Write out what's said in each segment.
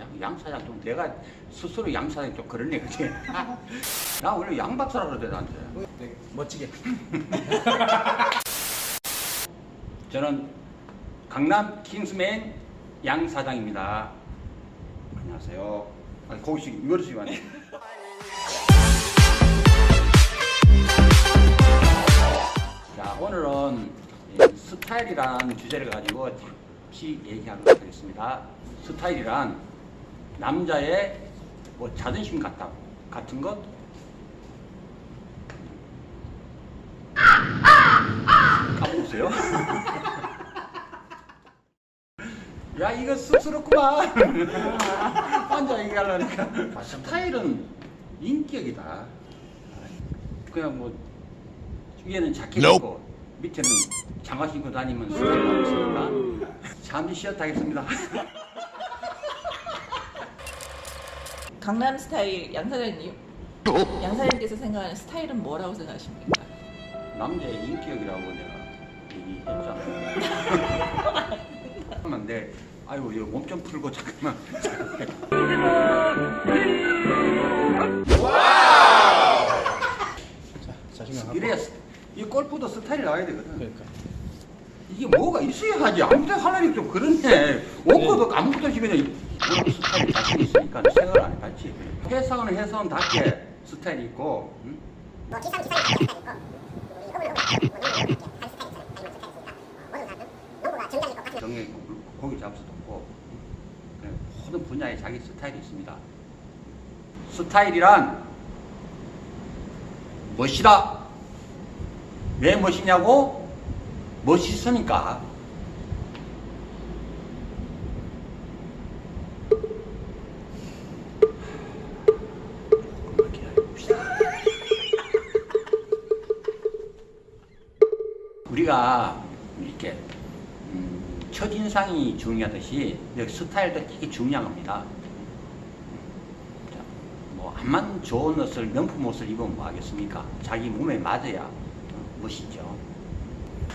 양, 양 사장 좀 내가 스스로 양 사장 좀 그러네 그지? 나 원래 양 박사라 그러더란데. 네, 멋지게. 저는 강남 킹스맨 양 사장입니다. 안녕하세요. 아, 고기식 이거지 마네. 자 오늘은 이 스타일이라는 주제를 가지고 잠시 얘기하도록 하겠습니다. 스타일이란 남자의 뭐 자존심 같다 같은 것? 까먹었어요? 야 이거 쑥스럽구만. 혼자 얘기하려니까. 스타일은 인격이다. 그냥 뭐 위에는 자켓 입고 밑에는 장화 신고 다니면 스타일 나겠습니까. 잠시 쉬었다 하겠습니다 강남 스타일 양 사장님 양 사장님께서 생각하는 스타일은 뭐라고 생각하십니까? 남자의 인격이라고 내가 얘기했잖아 잠깐만 내 아이고 이거 몸 좀 풀고 잠깐만 자, 자신감 갖고. 이래야 스- 이 골프도 스타일이 나와야 되거든 그러니까. 이게 뭐가 있어야 하지. 아무도 하나님 좀 그렇네. 원고도 아무것도 없이 그냥 이런 스타일이 스타일이 있고, 응? 뭐 기상 기상이 다른 스타일 있고 우리 어머니 어머니 이렇게 다른 스타일이. 다른 스타일이 있고 고기 잡수도 없고 그냥 모든 분야에 자기 스타일이 있습니다. 스타일이란 멋이다. 왜 멋이냐고? 멋있으니까. 우리가 이렇게 음, 첫인상이 중요하듯이 스타일도 되게 중요합니다. 자, 뭐 암만 좋은 옷을 명품 옷을 입으면 뭐 하겠습니까? 자기 몸에 맞아야 어, 멋있죠.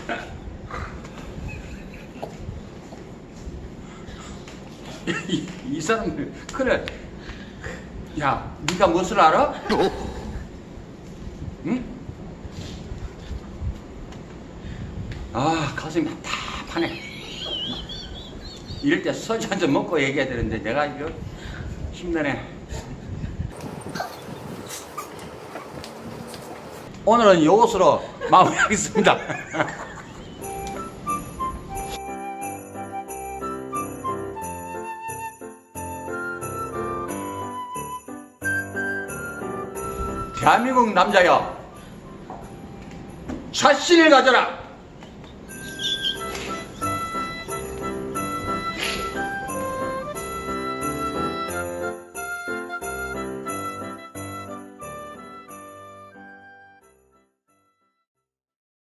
이, 이 사람 그래. 야, 네가 무엇을 알아? 응? 아 가슴이 답답하네. 이럴 때 소주 한 잔 먹고 얘기해야 되는데 내가 이거 힘드네. 오늘은 이것으로 마무리하겠습니다. 대한민국 남자여 자신을 가져라